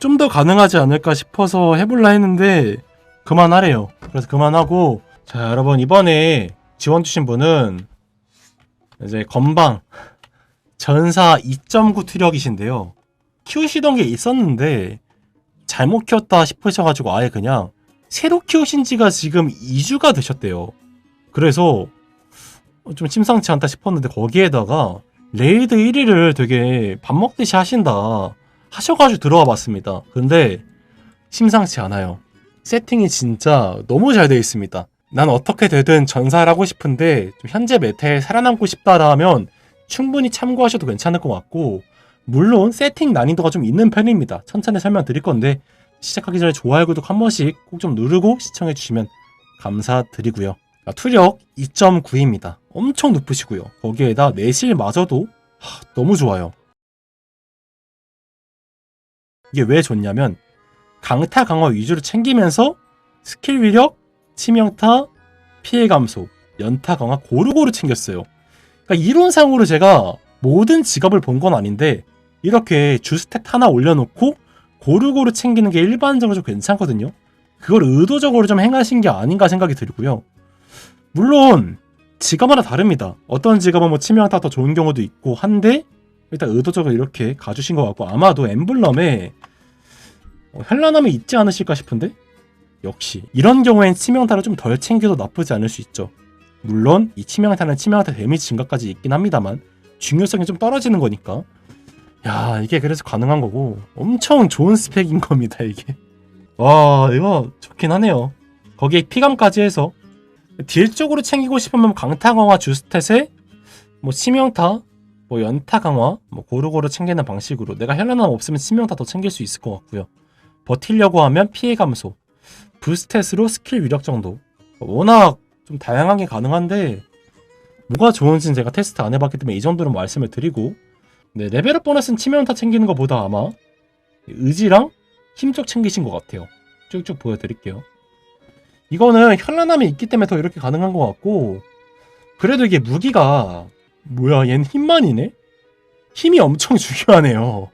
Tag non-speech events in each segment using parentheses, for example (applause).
좀 더 가능하지 않을까 싶어서 해볼라 했는데 그만하래요. 그래서 그만하고 자 여러분 이번에 지원 주신 분은 이제 건방 전사 2.9 투력이신데요. 키우시던 게 있었는데 잘못 키웠다 싶으셔가지고 아예 그냥 새로 키우신 지가 지금 2주가 되셨대요. 그래서 좀 심상치 않다 싶었는데 거기에다가 레이드 1위를 되게 밥 먹듯이 하신다 하셔가지고 들어와 봤습니다. 근데 심상치 않아요. 세팅이 진짜 너무 잘 되어 있습니다. 난 어떻게 되든 전사를 하고 싶은데 좀 현재 메타에 살아남고 싶다라면 충분히 참고하셔도 괜찮을 것 같고 물론 세팅 난이도가 좀 있는 편입니다. 천천히 설명드릴 건데 시작하기 전에 좋아요, 구독 한 번씩 꼭 좀 누르고 시청해 주시면 감사드리고요. 아, 투력 2.9입니다. 엄청 높으시고요. 거기에다 내실마저도 하, 너무 좋아요. 이게 왜 좋냐면 강타 강화 위주로 챙기면서 스킬 위력, 치명타, 피해 감소, 연타 강화 고루고루 챙겼어요. 그러니까 이론상으로 제가 모든 직업을 본 건 아닌데 이렇게 주스탯 하나 올려놓고 고루고루 챙기는 게 일반적으로 좀 괜찮거든요. 그걸 의도적으로 좀 행하신 게 아닌가 생각이 들고요. 물론 직업마다 다릅니다. 어떤 직업은 뭐 치명타 더 좋은 경우도 있고 한데 일단 의도적으로 이렇게 가주신 것 같고 아마도 엠블럼에 어, 현란함이 있지 않으실까 싶은데? 역시 이런 경우엔 치명타를 좀 덜 챙겨도 나쁘지 않을 수 있죠. 물론 이 치명타는 치명타 데미지 증가까지 있긴 합니다만 중요성이 좀 떨어지는 거니까. 야 이게 그래서 가능한 거고 엄청 좋은 스펙인 겁니다 이게. 와 이거 좋긴 하네요. 거기에 피감까지 해서 딜 쪽으로 챙기고 싶으면 강타 강화 주스탯에 뭐 치명타 뭐 연타 강화 뭐 고루고루 챙기는 방식으로 내가 현란함 없으면 치명타 더 챙길 수 있을 것 같고요 버틸려고 하면 피해 감소 부스탯으로 스킬 위력 정도 워낙 좀 다양하게 가능한데 뭐가 좋은지는 제가 테스트 안 해봤기 때문에 이 정도로 말씀을 드리고 네, 레벨업 보너스는 치명타 챙기는 것보다 아마 의지랑 힘쪽 챙기신 것 같아요. 쭉쭉 보여드릴게요. 이거는 현란함이 있기 때문에 더 이렇게 가능한 것 같고 그래도 이게 무기가 뭐야 얘는 힘만이네? 힘이 엄청 (laughs) 중요하네요.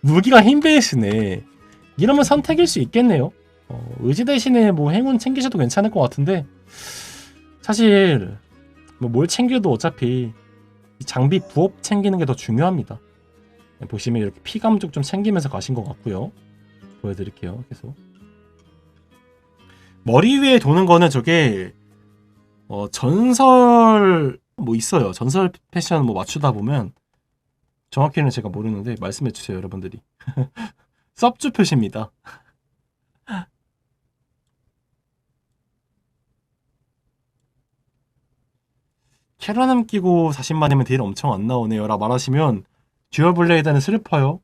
무기가 힘 베이스네. 이러면 선택일 수 있겠네요. 어, 의지 대신에 뭐 행운 챙기셔도 괜찮을 것 같은데 사실 뭐 뭘 챙겨도 어차피 이 장비 부업 챙기는 게 더 중요합니다. 네, 보시면 이렇게 피감 쪽좀 챙기면서 가신 것 같고요. 보여드릴게요. 계속 머리 위에 도는 거는 저게 어, 전설 뭐 있어요. 전설 패션 뭐 맞추다 보면 정확히는 제가 모르는데 말씀해 주세요, 여러분들이. (laughs) 섭주 표시입니다. (laughs) 캐러남 끼고 40만이면 딜 엄청 안 나오네요. 라 말하시면 듀얼 블레이드는 슬퍼요.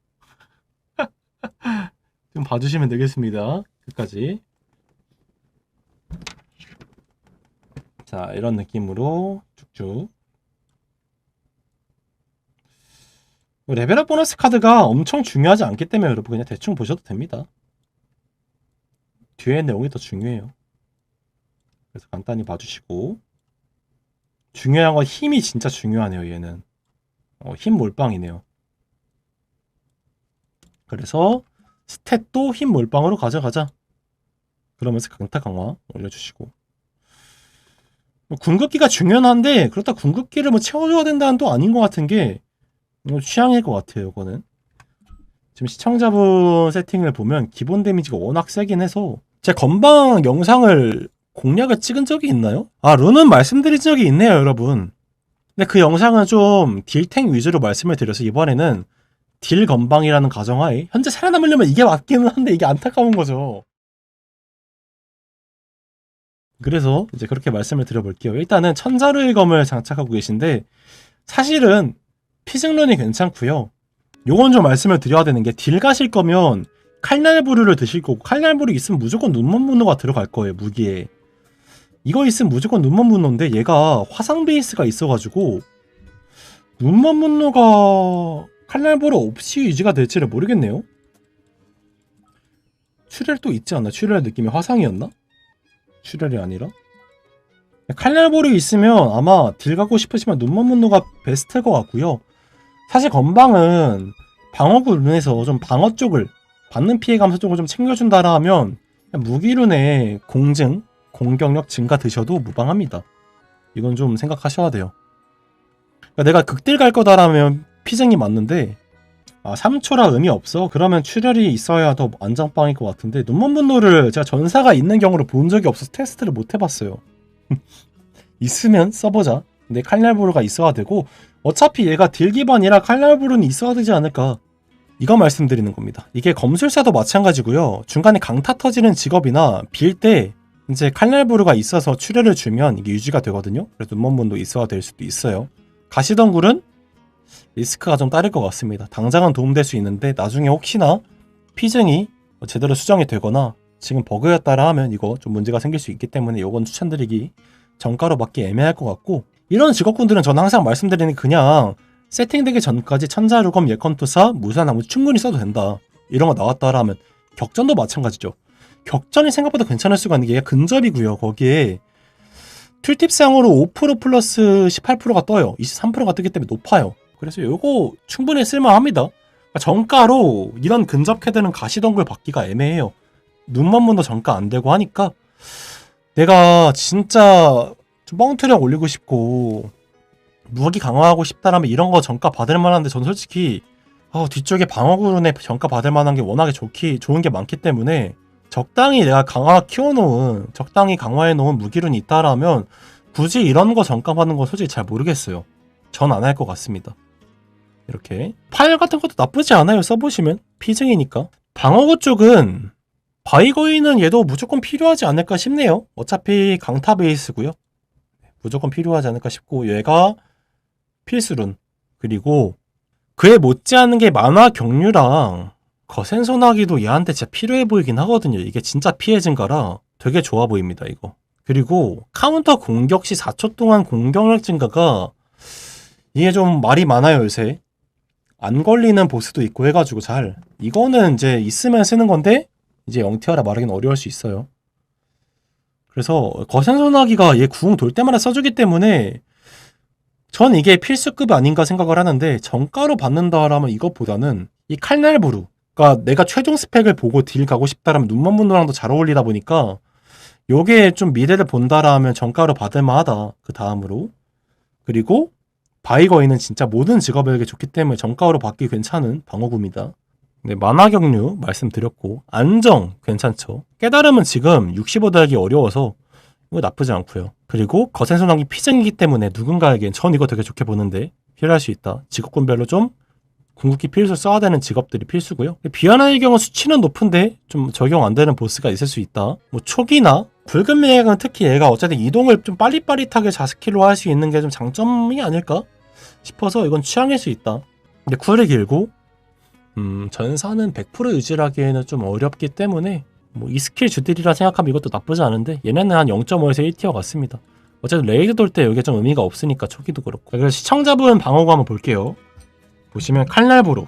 (laughs) 좀 봐주시면 되겠습니다. 끝까지. 자, 이런 느낌으로 쭉쭉. 뭐 레벨업 보너스 카드가 엄청 중요하지 않기 때문에 여러분 그냥 대충 보셔도 됩니다. 뒤에 내용이 더 중요해요. 그래서 간단히 봐주시고. 중요한 건 힘이 진짜 중요하네요, 얘는. 어, 힘 몰빵이네요. 그래서 스탯도 힘 몰빵으로 가져가자. 그러면서 강타 강화 올려주시고. 뭐 궁극기가 중요한데 그렇다 궁극기를 뭐 채워줘야 된다는 또 아닌 것 같은 게 이거 취향일 것 같아요, 이거는. 지금 시청자분 세팅을 보면 기본 데미지가 워낙 세긴 해서 제 건방 영상을 공략을 찍은 적이 있나요? 아, 룬은 말씀드린 적이 있네요, 여러분. 근데 그 영상은 좀 딜탱 위주로 말씀을 드려서 이번에는 딜 건방이라는 가정하에 현재 살아남으려면 이게 맞기는 한데 이게 안타까운 거죠. 그래서 이제 그렇게 말씀을 드려볼게요. 일단은 천자루의 검을 장착하고 계신데 사실은 피증론이 괜찮고요. 요건 좀 말씀을 드려야 되는 게 딜 가실 거면 칼날부르를 드실 거고 칼날부르 있으면 무조건 눈먼 문호가 들어갈 거예요 무기에. 이거 있으면 무조건 눈먼 문호인데 얘가 화상 베이스가 있어가지고 눈먼 문호가 칼날보로 없이 유지가 될지를 모르겠네요. 출혈 또 있지 않나? 출혈 느낌이 화상이었나? 출혈이 아니라? 칼날보로 있으면 아마 딜 가고 싶으시면 눈먼 문호가 베스트일 것 같고요. 사실 건방은 방어구 룬에서 좀 방어 쪽을 받는 피해 감소 쪽을 좀 챙겨준다라 하면 무기룬의 공증, 공격력 증가 드셔도 무방합니다. 이건 좀 생각하셔야 돼요. 그러니까 내가 극딜 갈 거다라면 피증이 맞는데 아 3초라 의미 없어? 그러면 출혈이 있어야 더 안정빵일 것 같은데 눈먼 분노를 제가 전사가 있는 경우를 본 적이 없어서 테스트를 못 해봤어요. (laughs) 있으면 써보자. 근데 칼날부르가 있어야 되고 어차피 얘가 딜 기반이라 칼날부르는 있어야 되지 않을까. 이거 말씀드리는 겁니다. 이게 검술사도 마찬가지고요. 중간에 강타 터지는 직업이나 빌 때 이제 칼날부르가 있어서 출혈을 주면 이게 유지가 되거든요. 그래서 눈먼분도 있어야 될 수도 있어요. 가시덩굴은 리스크가 좀 따를 것 같습니다. 당장은 도움될 수 있는데 나중에 혹시나 피증이 제대로 수정이 되거나 지금 버그였다라 하면 이거 좀 문제가 생길 수 있기 때문에 이건 추천드리기 정가로 받기 애매할 것 같고 이런 직업군들은 저는 항상 말씀드리는 게 그냥 세팅되기 전까지 천자루검 예컨투사 무산나무 충분히 써도 된다. 이런 거 나왔다라 하면 격전도 마찬가지죠. 격전이 생각보다 괜찮을 수가 있는 게 근접이고요 거기에. 툴팁상으로 5% 플러스 18%가 떠요. 23%가 뜨기 때문에 높아요. 그래서 요거 충분히 쓸만합니다. 그러니까 정가로 이런 근접 캐드는 가시덩굴 받기가 애매해요. 눈만 문도 정가 안 되고 하니까 내가 진짜 좀 뻥트력 올리고 싶고 무기 강화하고 싶다라면 이런 거 정가 받을 만한데 전 솔직히 어, 뒤쪽에 방어구run에 정가 받을 만한 게 워낙에 좋기 좋은 게 많기 때문에 적당히 내가 강화 키워놓은 적당히 강화해 놓은 무기run이 있다라면 굳이 이런 거 정가 받는 거 솔직히 잘 모르겠어요. 전 안 할 것 같습니다. 이렇게 파일 같은 것도 나쁘지 않아요. 써보시면 피증이니까 방어구 쪽은 바이거인은 얘도 무조건 필요하지 않을까 싶네요. 어차피 강타 베이스고요. 무조건 필요하지 않을까 싶고 얘가 필수룬 그리고 그에 못지않은 게 만화 경류랑 거센 소나기도 얘한테 진짜 필요해 보이긴 하거든요. 이게 진짜 피해 증가라 되게 좋아 보입니다. 이거 그리고 카운터 공격 시 4초 동안 공격력 증가가 이게 좀 말이 많아요 요새 안 걸리는 보스도 있고 해가지고 잘 이거는 이제 있으면 쓰는 건데 이제 영티어라 말하기는 어려울 수 있어요. 그래서 거센 소나기가 얘 구웅 돌 때마다 써주기 때문에 전 이게 필수급 아닌가 생각을 하는데 정가로 받는다라면 이것보다는 이 칼날부루 그러니까 내가 최종 스펙을 보고 딜 가고 싶다라면 눈먼 분노랑도 잘 어울리다 보니까 요게 좀 미래를 본다라면 정가로 받을 만하다 그 다음으로 그리고 바이거인은 진짜 모든 직업에게 좋기 때문에 정가로 받기 괜찮은 방어구입니다. 네, 만화 경류 말씀드렸고 안정 괜찮죠. 깨달음은 지금 65 달기 어려워서 이거 나쁘지 않고요. 그리고 거센 소나기 피증이기 때문에 누군가에겐 전 이거 되게 좋게 보는데 필요할 수 있다. 직업군별로 좀 궁극기 필수 써야 되는 직업들이 필수고요. 비아나의 경우 수치는 높은데 좀 적용 안 되는 보스가 있을 수 있다. 뭐 초기나 붉은 매각은 특히 얘가 어쨌든 이동을 좀 빨리빨리하게 자스킬로 할 수 있는 게 좀 장점이 아닐까 싶어서 이건 취향일 수 있다. 근데 쿨이 길고 음, 전사는 100% 유지하기에는 좀 어렵기 때문에 뭐 이 스킬 주딜이라 생각하면 이것도 나쁘지 않은데 얘네는 한 0.5에서 1티어 같습니다. 어쨌든 레이드 돌 때 여기에 좀 의미가 없으니까 초기도 그렇고 그래서 시청자분 방어구 한번 볼게요. 보시면 칼날보로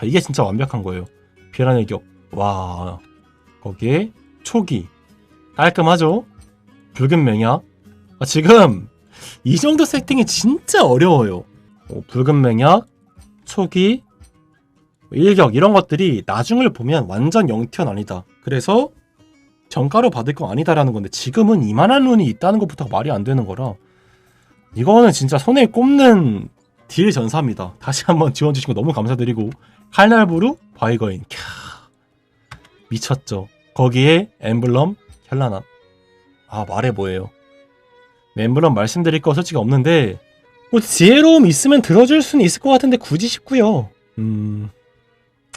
캬 이게 진짜 완벽한 거예요. 비란의 격. 와 거기에 초기 깔끔하죠? 붉은 맹약 아, 지금 이 정도 세팅이 진짜 어려워요. 어, 붉은 맹약 초기 일격 이런 것들이 나중을 보면 완전 영티언 아니다. 그래서 정가로 받을 거 아니다라는 건데 지금은 이만한 룬이 있다는 것부터 말이 안 되는 거라 이거는 진짜 손에 꼽는 딜 전사입니다. 다시 한번 지원 주신 거 너무 감사드리고 칼날부루 바이거인 캬 미쳤죠. 거기에 엠블럼 현란함 아 말해 뭐예요. 엠블럼 말씀드릴 거 솔직히 없는데 뭐 지혜로움 있으면 들어줄 수는 있을 것 같은데 굳이 싶고요. 음.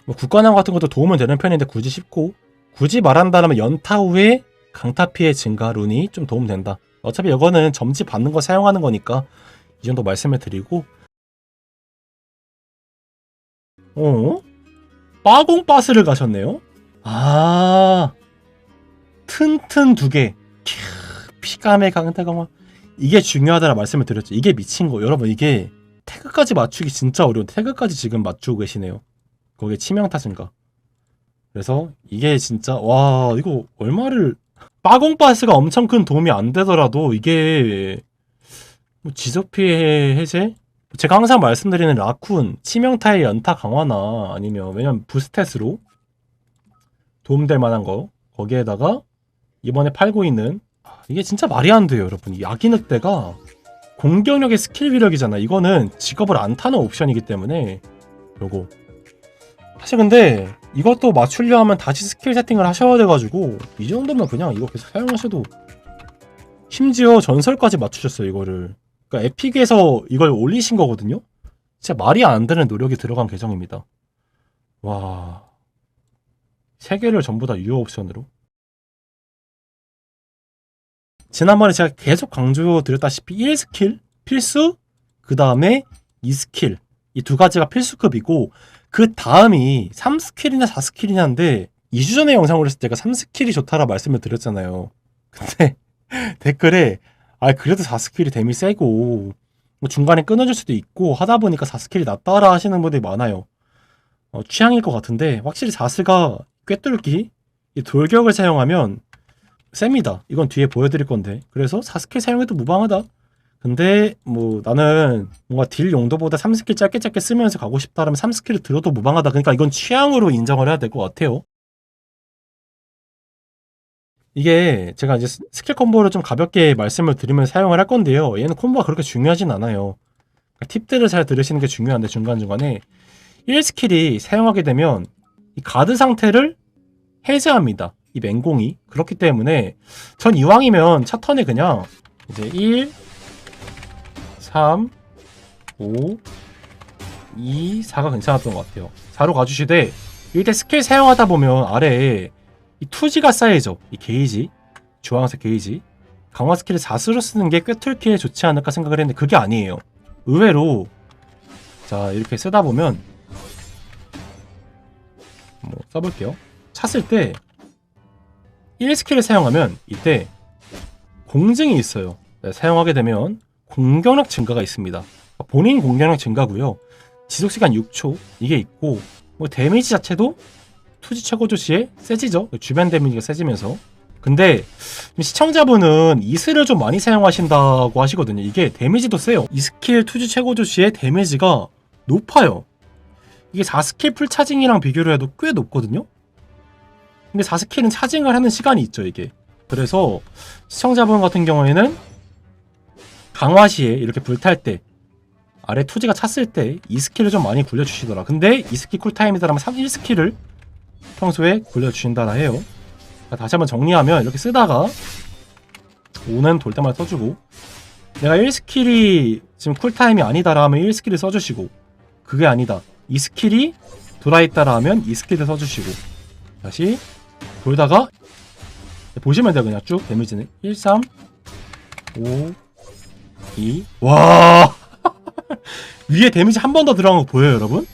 뭐 국관왕 같은 것도 도움은 되는 편인데 굳이 쉽고 굳이 말한다면 연타 후에 강타 피해 증가 룬이 좀 도움된다. 어차피 이거는 점지 받는 거 사용하는 거니까 이 정도 말씀을 드리고 어? 빠공 빠스를 가셨네요? 아 튼튼 두개 피감의 강타 강화 이게 중요하다라 말씀을 드렸죠. 이게 미친 거 여러분 이게 태그까지 맞추기 진짜 어려운 태그까지 지금 맞추고 계시네요. 거기에 치명타 증가. 그래서 이게 진짜 와 이거 얼마를 빠공빠스가 엄청 큰 도움이 안 되더라도 이게 뭐 지적 피해 해제? 제가 항상 말씀드리는 라쿤 치명타의 연타 강화나 아니면 왜냐면 부스탯으로 도움될 만한 거 거기에다가 이번에 팔고 있는 아, 이게 진짜 말이 안 돼요 여러분 이 아기 늑대가 공격력의 스킬 위력이잖아 이거는 직업을 안 타는 옵션이기 때문에 요거 사실 근데 이것도 맞추려 하면 다시 스킬 세팅을 하셔야 돼가지고 이 정도면 그냥 이거 계속 사용하셔도 심지어 전설까지 맞추셨어요 이거를. 그러니까 에픽에서 이걸 올리신 거거든요? 진짜 말이 안 되는 노력이 들어간 계정입니다. 와. 세 개를 전부 다 유효 옵션으로. 지난번에 제가 계속 강조드렸다시피 1스킬 필수 그 다음에 2스킬. 이 두 가지가 필수급이고 그 다음이 3스킬이나 4스킬이냐인데 2주 전에 영상을 했을 때 제가 3스킬이 좋다라 말씀을 드렸잖아요 근데 (laughs) 댓글에 아 그래도 4스킬이 데미 세고 뭐 중간에 끊어질 수도 있고 하다 보니까 4스킬이 낫다라 하시는 분들이 많아요 어, 취향일 것 같은데 확실히 4스가 꿰뚫기 이 돌격을 사용하면 셉니다. 이건 뒤에 보여드릴 건데. 그래서 4스킬 사용해도 무방하다. 근데 뭐 나는 뭔가 딜 용도보다 3스킬 짧게 짧게 쓰면서 가고 싶다라면 3스킬을 들어도 무방하다. 그러니까 이건 취향으로 인정을 해야 될 것 같아요. 이게 제가 이제 스- 스킬 콤보를 좀 가볍게 말씀을 드리면서 사용을 할 건데요. 얘는 콤보가 그렇게 중요하진 않아요. 그러니까 팁들을 잘 들으시는 게 중요한데 중간중간에 1스킬이 사용하게 되면 이 가드 상태를 해제합니다. 이 맹공이. 그렇기 때문에 전 이왕이면 첫 턴에 그냥 이제 1, 3, 5, 2, 4가 괜찮았던 것 같아요. 4로 가주시되 이때 스킬 사용하다 보면 아래에 이 투지가 쌓이죠. 이 게이지. 주황색 게이지. 강화 스킬을 4수로 쓰는 게 꿰뚫기에 좋지 않을까 생각을 했는데 그게 아니에요. 의외로 자 이렇게 쓰다 보면 뭐 써볼게요. 찼을 때 1스킬을 사용하면 이때 공증이 있어요. 네, 사용하게 되면 공격력 증가가 있습니다. 본인 공격력 증가고요. 지속 시간 6초 이게 있고 뭐 데미지 자체도 투지 최고 조 시에 세지죠. 주변 데미지가 세지면서. 근데 시청자분은 이스를 좀 많이 사용하신다고 하시거든요. 이게 데미지도 세요. 이 스킬 투지 최고 조 시에 데미지가 높아요. 이게 4스킬 풀 차징이랑 비교를 해도 꽤 높거든요. 근데 4스킬은 차징을 하는 시간이 있죠, 이게. 그래서 시청자분 같은 경우에는 강화 시에 이렇게 불탈 때 아래 투지가 찼을 때 이 스킬을 좀 많이 굴려주시더라. 근데 이 스킬 쿨타임이다 라면 3, 1스킬을 평소에 굴려주신다라 해요. 자, 다시 한번 정리하면 이렇게 쓰다가 5는 돌 때마다 써주고 내가 1스킬이 지금 쿨타임이 아니다라 하면 1스킬을 써주시고 그게 아니다. 이 스킬이 돌아있다라 하면 이 스킬을 써주시고 다시 돌다가 보시면 돼요 그냥 쭉 데미지는 1, 3, 5, 2 와. (laughs) 위에 데미지 한 번 더 들어간 거 보여요 여러분?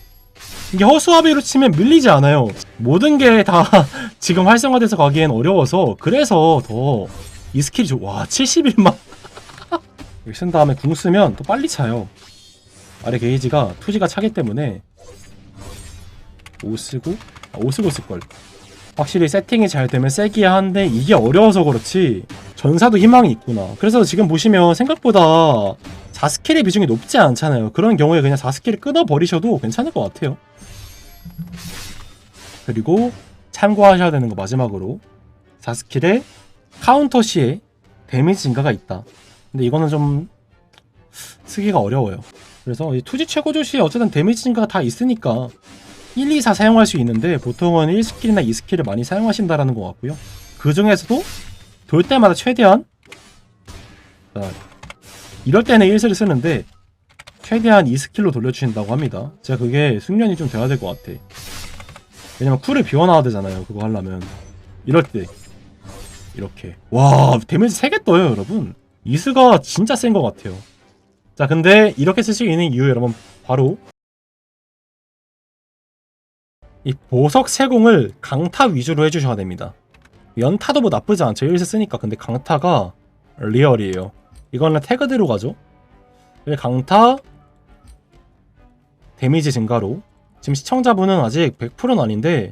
이게 허수아비로 치면 밀리지 않아요. 모든 게 다 (laughs) 지금 활성화돼서 가기엔 어려워서 그래서 더 이 스킬이 좋... 와 71만. 여기 (laughs) 쓴 다음에 궁 쓰면 또 빨리 차요. 아래 게이지가 투지가 차기 때문에 5 쓰고 아, 5 쓰고 쓸걸 확실히 세팅이 잘 되면 세기야 한데 이게 어려워서 그렇지. 전사도 희망이 있구나. 그래서 지금 보시면 생각보다 4스킬의 비중이 높지 않잖아요. 그런 경우에 그냥 4스킬을 끊어버리셔도 괜찮을 것 같아요. 그리고 참고하셔야 되는 거 마지막으로 4스킬에 카운터 시에 데미지 증가가 있다. 근데 이거는 좀 쓰기가 어려워요. 그래서 이 투지 최고조 시에 어쨌든 데미지 증가가 다 있으니까 1, 2, 4 사용할 수 있는데 보통은 1스킬이나 2스킬을 많이 사용하신다라는 것 같고요. 그 중에서도 돌 때마다 최대한 자, 이럴 때는 1스를 쓰는데 최대한 2스킬로 돌려주신다고 합니다. 제가 그게 숙련이 좀 돼야 될 것 같아. 왜냐면 쿨을 비워놔야 되잖아요. 그거 하려면 이럴 때 이렇게 와 데미지 3개 떠요 여러분. 이스가 진짜 센 것 같아요. 자 근데 이렇게 쓸 수 있는 이유 여러분 바로 이 보석 세공을 강타 위주로 해주셔야 됩니다. 연타도 뭐 나쁘지 않죠. 1세 쓰니까. 근데 강타가 리얼이에요. 이거는 태그대로 가죠. 왜 강타 데미지 증가로 지금 시청자분은 아직 100%는 아닌데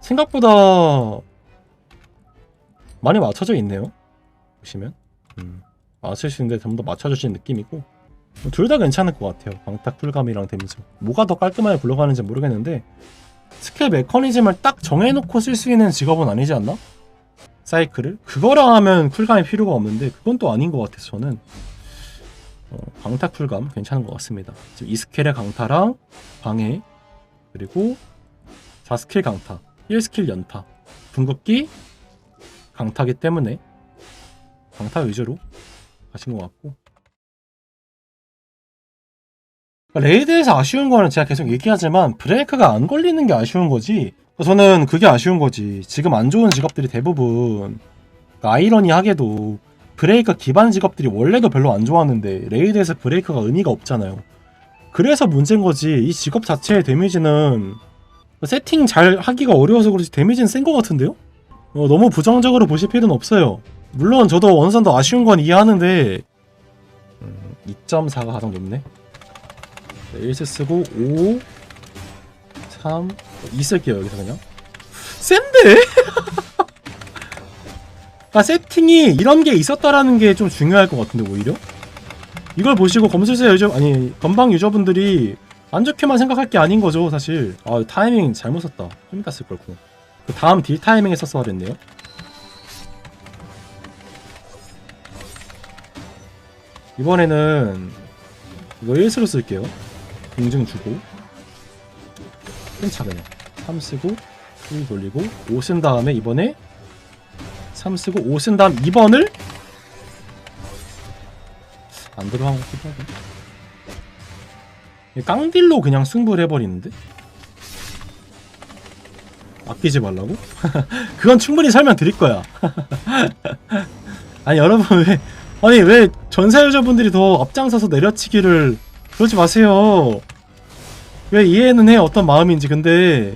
생각보다 많이 맞춰져 있네요. 보시면 음, 맞출 수 있는데 좀 더 맞춰주신 느낌이고 둘 다 괜찮을 것 같아요. 강타 쿨감이랑 데미지 뭐가 더 깔끔하게 굴러가는지 모르겠는데 스킬 메커니즘을 딱 정해놓고 쓸 수 있는 직업은 아니지 않나? 사이클을? 그거랑 하면 쿨감이 필요가 없는데 그건 또 아닌 것 같아서 저는 어, 강타 쿨감 괜찮은 것 같습니다. 지금 2스킬의 강타랑 방해 그리고 4스킬 강타 1스킬 연타 궁극기 강타기 때문에 강타 위주로 가신 것 같고 레이드에서 아쉬운 거는 제가 계속 얘기하지만 브레이크가 안 걸리는 게 아쉬운 거지. 저는 그게 아쉬운 거지. 지금 안 좋은 직업들이 대부분 그러니까 아이러니하게도 브레이크 기반 직업들이 원래도 별로 안 좋았는데 레이드에서 브레이크가 의미가 없잖아요. 그래서 문제인 거지. 이 직업 자체의 데미지는 세팅 잘 하기가 어려워서 그렇지 데미지는 센 거 같은데요? 어, 너무 부정적으로 보실 필요는 없어요. 물론 저도 정도 아쉬운 건 이해하는데 음, 2.4가 가장 높네 네, 1세 쓰고 5 3 2 쓸게요 여기서 그냥. 센데? (laughs) 아 세팅이 이런 게 있었다라는 게 좀 중요할 것 같은데 오히려? 이걸 보시고 검술사 유저 아니 건방 유저분들이 안 좋게만 생각할 게 아닌 거죠 사실. 아 타이밍 잘못 썼다. 좀 이따 쓸 걸고 그 다음 딜 타이밍에 썼어야 됐네요. 이번에는 이거 1스로 쓸게요 공증 주고 끈차 그냥 3 쓰고 1 돌리고 5 쓴 다음에 이번에 3 쓰고 5 쓴 다음 2번을 안 들어간 것 같기도 하고. 이 깡딜로 그냥 승부를 해버리는데? 아끼지 말라고? (laughs) 그건 충분히 설명드릴 거야. (laughs) 아니 여러분 왜 아니 왜 전사 유저분들이 더 앞장서서 내려치기를 그러지 마세요 왜 이해는 해 어떤 마음인지. 근데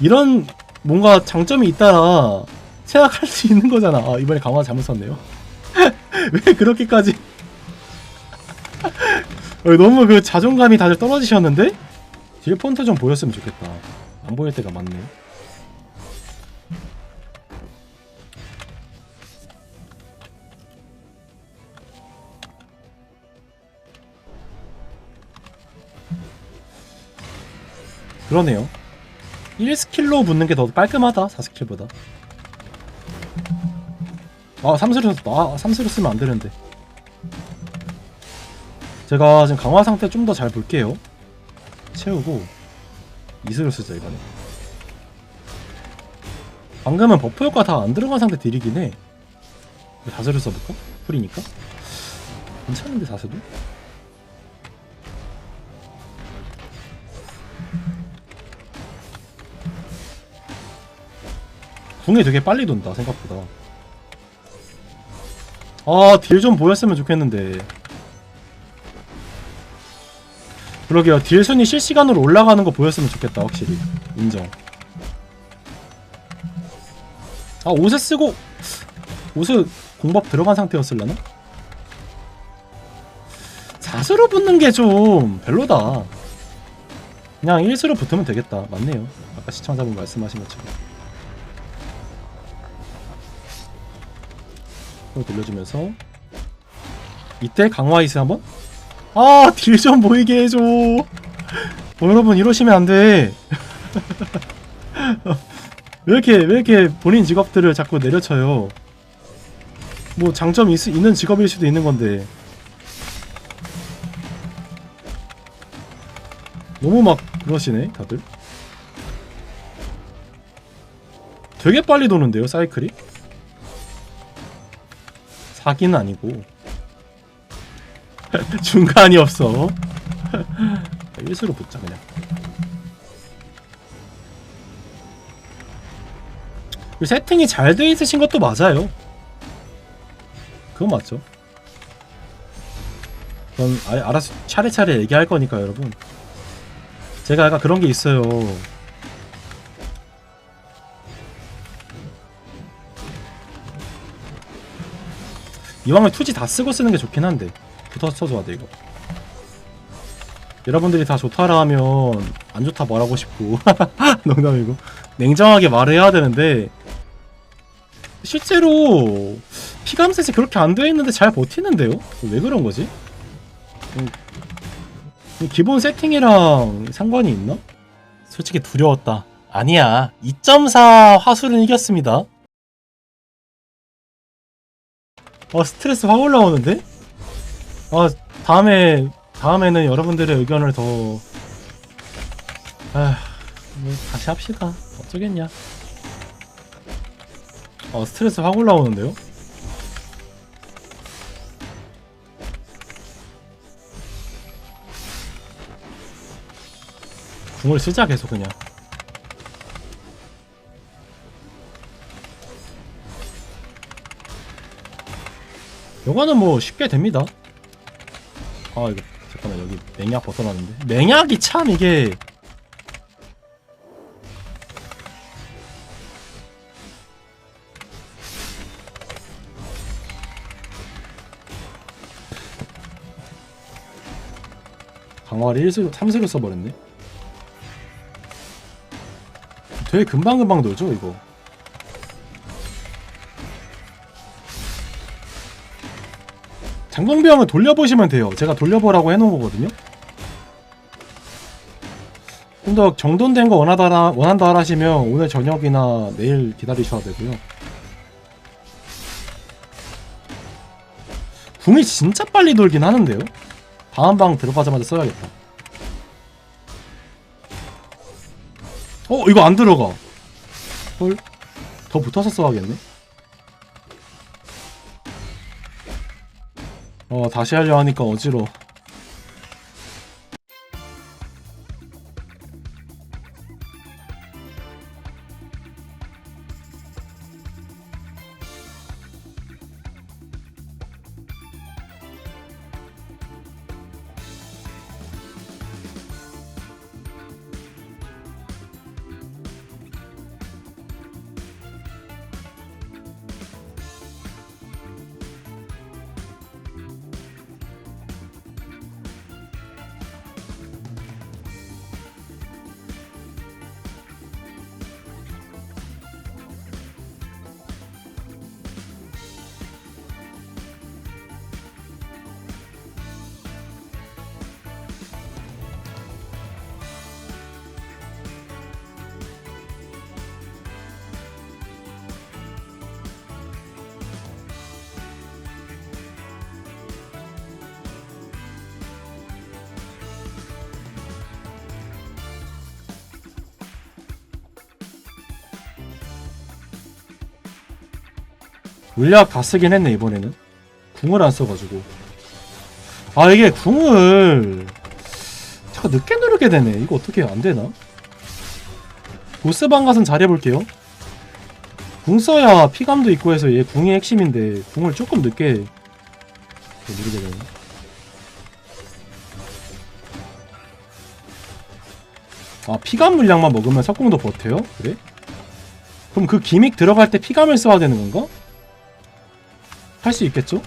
이런 뭔가 장점이 있다라 생각할 수 있는 거잖아. 아 이번에 강화 잘못 썼네요. (laughs) 왜 그렇게까지? (laughs) 어, 너무 그 자존감이 다들 떨어지셨는데? 딜 폰트 좀 보였으면 좋겠다. 안 보일 때가 많네 그러네요. 1스킬로 붙는 게 더 깔끔하다 4스킬보다. 아 3스로 썼다. 아 3스로 쓰면 안 되는데. 제가 지금 강화 상태 좀 더 잘 볼게요. 채우고 2스로 쓰자 이번에. 방금은 버프 효과 다 안 들어간 상태 딜이긴 해. 4스로 써볼까? 풀이니까? 괜찮은데 4스도? 궁이 되게 빨리 돈다 생각보다. 아 딜 좀 보였으면 좋겠는데. 그러게요. 딜 순위 실시간으로 올라가는 거 보였으면 좋겠다 확실히. 인정. 아 옷을 쓰고 옷을 공법 들어간 상태였을라나? 사스로 붙는 게 좀 별로다. 그냥 1수로 붙으면 되겠다. 맞네요. 아까 시청자분 말씀하신 것처럼 이거 돌려주면서. 이때 강화 이스 한번? 아 딜 좀 보이게 해줘. 어, (laughs) 여러분 이러시면 안돼. (laughs) 왜 이렇게 왜 이렇게 본인 직업들을 자꾸 내려쳐요? 뭐 장점이 있, 있는 직업일 수도 있는 건데. 너무 막 그러시네 다들. 되게 빨리 도는데요 사이클이 사기는 아니고. (laughs) 중간이 없어. (laughs) 일수로 붙자 그냥. 세팅이 잘 돼 있으신 것도 맞아요. 그건 맞죠. 전 아, 알아서 차례차례 얘기할 거니까 여러분. 제가 약간 그런 게 있어요 이왕에 투지 다 쓰고 쓰는 게 좋긴 한데 붙어서 써줘야 돼 이거 여러분들이 다 좋다라 하면 안 좋다 말하고 싶고 (laughs) 농담이고 냉정하게 말해야 되는데 실제로 피감셋이 그렇게 안 돼 있는데 잘 버티는데요? 왜 그런 거지? 음, 기본 세팅이랑 상관이 있나? 솔직히 두려웠다 아니야. 2.4 화술은 이겼습니다. 어, 스트레스 확 올라오는데? 아, 다음에, 다음에는 여러분들의 의견을 더, 아, 뭐, 다시 합시다. 어쩌겠냐. 어, 스트레스 확 올라오는데요? 궁을 쓰자, 계속 그냥. 요거는 뭐 쉽게 됩니다. 아 이거 잠깐만 여기 맹약 벗어났는데. 맹약이 참 이게. 강화를 1수, 3수를 써버렸네. 되게 금방금방 돌죠 이거 장동병은 돌려보시면 돼요. 제가 돌려보라고 해놓은 거거든요. 좀 더 정돈된 거 원하다 원한다 하시면 오늘 저녁이나 내일 기다리셔야 되고요. 궁이 진짜 빨리 돌긴 하는데요. 다음 방 들어가자마자 써야겠다. 어 이거 안 들어가. 헐. 더 붙어서 써야겠네. 어 다시 하려 하니까 어지러. 워 물약 다 쓰긴 했네 이번에는. 궁을 안 써가지고. 아 이게 궁을 자꾸 늦게 누르게 되네. 이거 어떻게 안 되나? 보스방 가선 잘해볼게요. 궁 써야 피감도 있고 해서 얘 궁이 핵심인데 궁을 조금 늦게 누르게 되네. 아 피감 물량만 먹으면 석궁도 버텨요? 그래? 그럼 그 기믹 들어갈 때 피감을 써야 되는 건가? 할 수 있겠죠?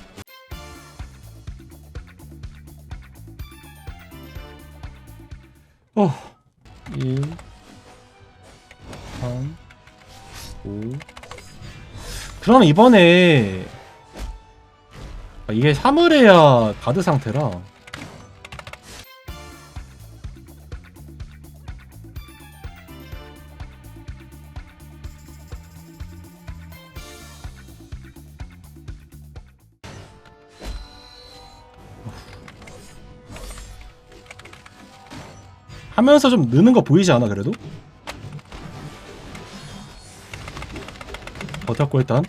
어, 2, 3, 5. 그럼 이번에 아, 이게 3을 해야 가드 상태라 하면서 좀 느는 거 보이지 않아 그래도? 버텼고 일단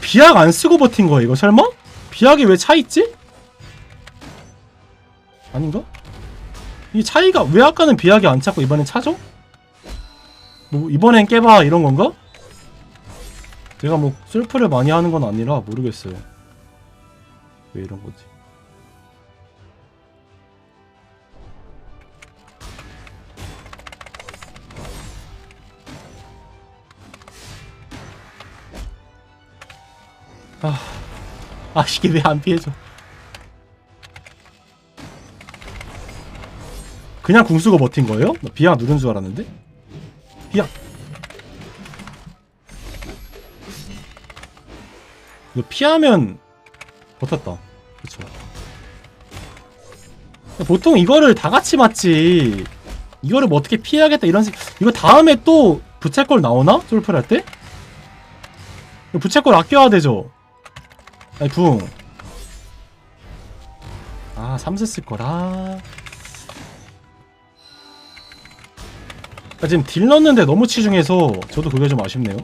비약 안 쓰고 버틴 거야 이거 설마? 비약이 왜 차 있지? 아닌가? 이 차이가 왜 아까는 비약이 안 찾고 이번엔 차죠? 뭐 이번엔 깨봐 이런 건가? 제가 뭐 슬프를 많이 하는 건 아니라 모르겠어요. 왜 이런 거지? 아, 아 이게 왜 안 피해져? 그냥 궁수고 버틴 거예요? 나 비약 누른 줄 알았는데? 비약 이거 피하면 버텼다. 그쵸. 보통 이거를 다 같이 맞지. 이거를 뭐 어떻게 피해야겠다 이런 식. 이거 다음에 또 부채꼴 나오나? 솔플 할 때? 부채꼴 아껴야 되죠. 아니 붕. 아 삼스 쓸 거라. 아, 지금 딜 넣는데 너무 치중해서 저도 그게 좀 아쉽네요.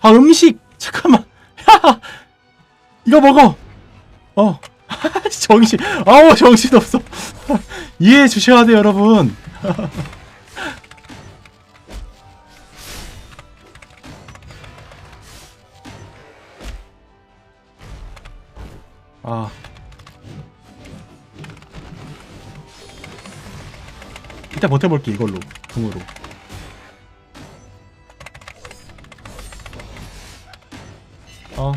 아 음식! (laughs) 잠깐만. 야 (laughs) 이거 먹어! 어. (laughs) 정신 아우 정신 없어. 이해해 주셔야 돼요 여러분. 아 이따 버텨볼게 이걸로 궁으로 어.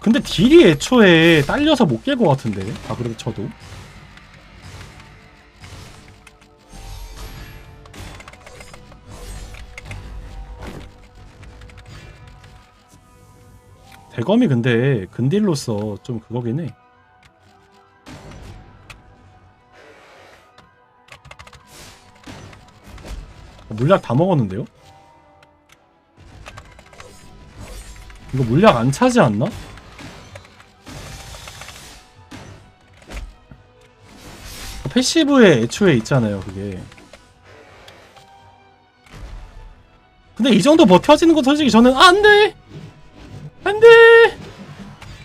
근데 딜이 애초에 딸려서 못 깰 것 같은데. 아, 그래도 쳐도. 대검이 근데 근딜로서 좀 그거긴 해. 물약 다 먹었는데요? 이거 물약 안 차지 않나? 패시브에 애초에 있잖아요, 그게. 근데 이 정도 버텨지는 건 솔직히 저는 아, 안 돼! 안 돼!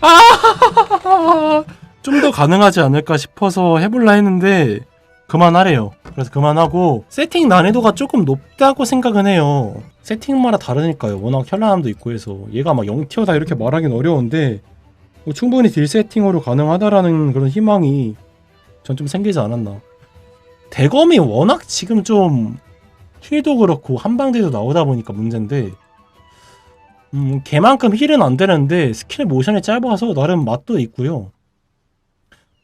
아! (laughs) 좀 더 가능하지 않을까 싶어서 해볼라 했는데, 그만하래요. 그래서 그만하고, 세팅 난이도가 조금 높다고 생각은 해요. 세팅마다 다르니까요. 워낙 현란함도 있고 해서. 얘가 막 0티어다 이렇게 말하긴 어려운데, 뭐 충분히 딜 세팅으로 가능하다라는 그런 희망이 전 좀 생기지 않았나. 대검이 워낙 지금 좀 힐도 그렇고 한방대도 나오다 보니까 문제인데 음, 걔만큼 힐은 안 되는데 스킬 모션이 짧아서 나름 맛도 있고요.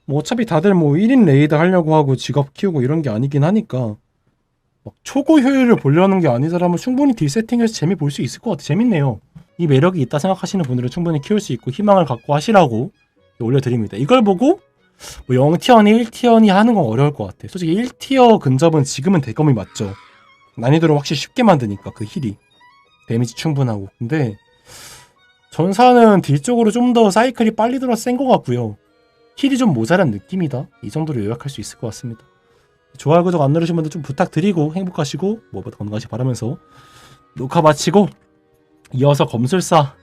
뭐 어차피 다들 뭐 1인 레이드 하려고 하고 직업 키우고 이런 게 아니긴 하니까 막 초고 효율을 보려는 게 아니더라면 충분히 딜 세팅해서 재미 볼 수 있을 것 같아. 재밌네요. 이 매력이 있다 생각하시는 분들은 충분히 키울 수 있고 희망을 갖고 하시라고 올려드립니다. 이걸 보고 뭐 0티어니 1티어니 하는 건 어려울 것 같아. 솔직히 1티어 근접은 지금은 대검이 맞죠. 난이도를 확실히 쉽게 만드니까 그 힐이 데미지 충분하고. 근데 전사는 딜 쪽으로 좀 더 사이클이 빨리 들어 센것 같고요. 힐이 좀 모자란 느낌이다. 이 정도로 요약할 수 있을 것 같습니다. 좋아요 구독 안 누르신 분들 좀 부탁드리고 행복하시고 무엇보다 건강하시 바라면서 녹화 마치고 이어서 검술사